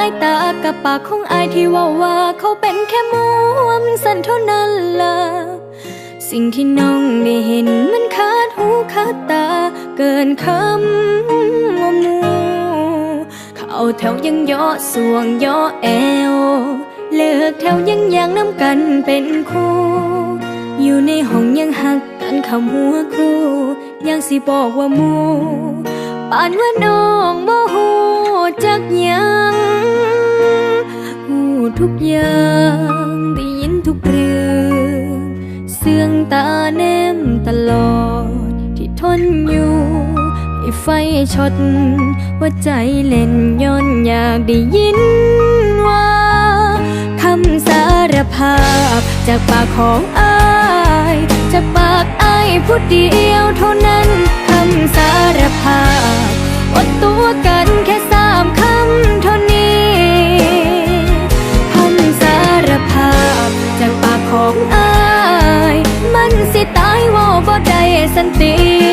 ายตากับปากของอายที่ว่าว่า เขาเป็นแค่มวมสันเท่านั้นล่ะ สิ่งที่น้องได้เห็นมันขาดหูขาดตา เกินคำว่ามูเขาแถวยังย่อสวงย่อแอว เลิกแถวยังยังน้ำกันเป็นคู่อยู่ในห้องยังหักกันคำหัวครูยังสิบอกว่ามูปานว่าน้องบ่หูจักยัง ทนอยู่ให้ไฟช็อตว่าใจเล่นย้อนอยากได้ยินว่าคำสารภาพ จากปากของอายจากปากอายผู้เดียวเท่านั้นคำสารภาพอดตัวกันแค่สามคำเท่านี้คำสารภาพ จากปากของอาย มันสิตายว่าบ่ได้สันติ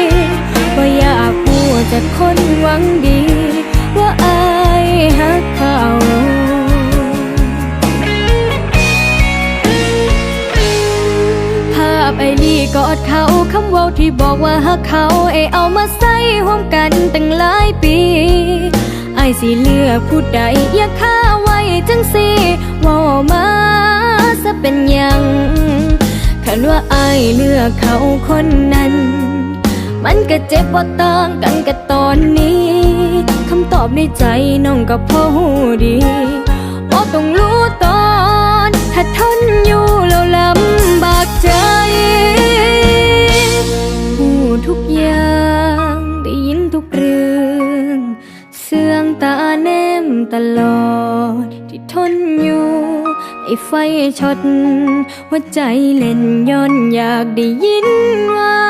จากคนหวังดี ว่าอายหักเขาภาพไอลีกอดเขาคำว้าที่บอกว่าฮักเขาไอเอามาใส่ห่วมกันตั้งหลายปีไอสิเลือกผู้ใดอย่าฆ่าไว้จังสิว่ามาซะเป็นยังคันว่าไอเลือกเขาคนนั้น มันก็เจ็บว่าต่างกันกับตอนนี้ คำตอบในใจน้องก็พอหูดีบ่ต้องรู้ตอน ถ้าทนอยู่แล้วลำบากใจหูทุกอย่างได้ยินทุกเรื่องเสื่องตาแนมตลอด ที่ทนอยู่ไอ้ไฟช็อตหัวใจเล่นย้อนอยากได้ยินว่า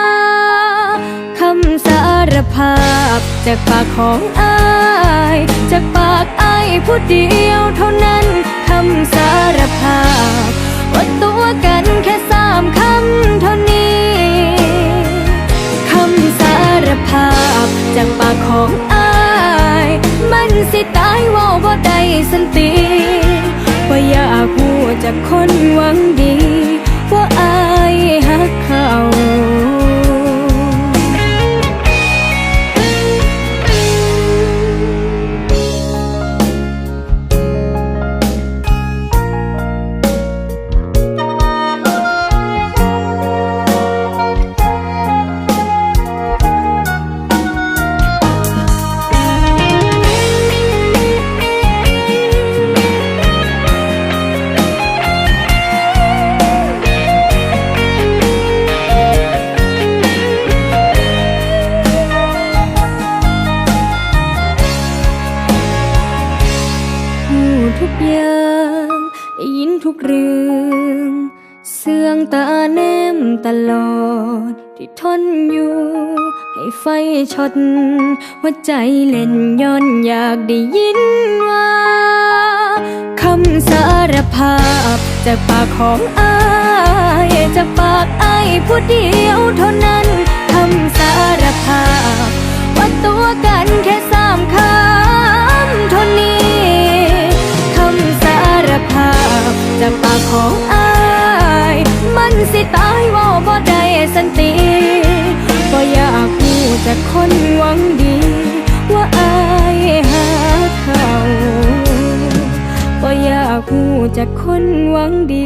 รภาพจากปากของอายจากปากอายผู้เดียวเท่านั้นคำสารภาพว่าตัวกันแค่สามคำเท่านี้คำสารภาพจากปากของอายมันสิตายว่าบ่ได้สันติว่าอยากพูดจากคนหวังดี ง เสื่องตาแนมตลอด ที่ทนอยู่ ให้ไฟช็อตหัวใจเล่นย้อนอยากได้ยินว่าคำสารภาพจากปากของอายจากปากอายผู้เดียวเท่านั้นคำสารภาพ ว่าตัวกันแค่สามคำ ของอายมันสิตายว่าบ่ได้สันติบ่อยากพูดจากคนหวังดี ว่าอายหาเขาบ่อยากพูดจากคนหวังดี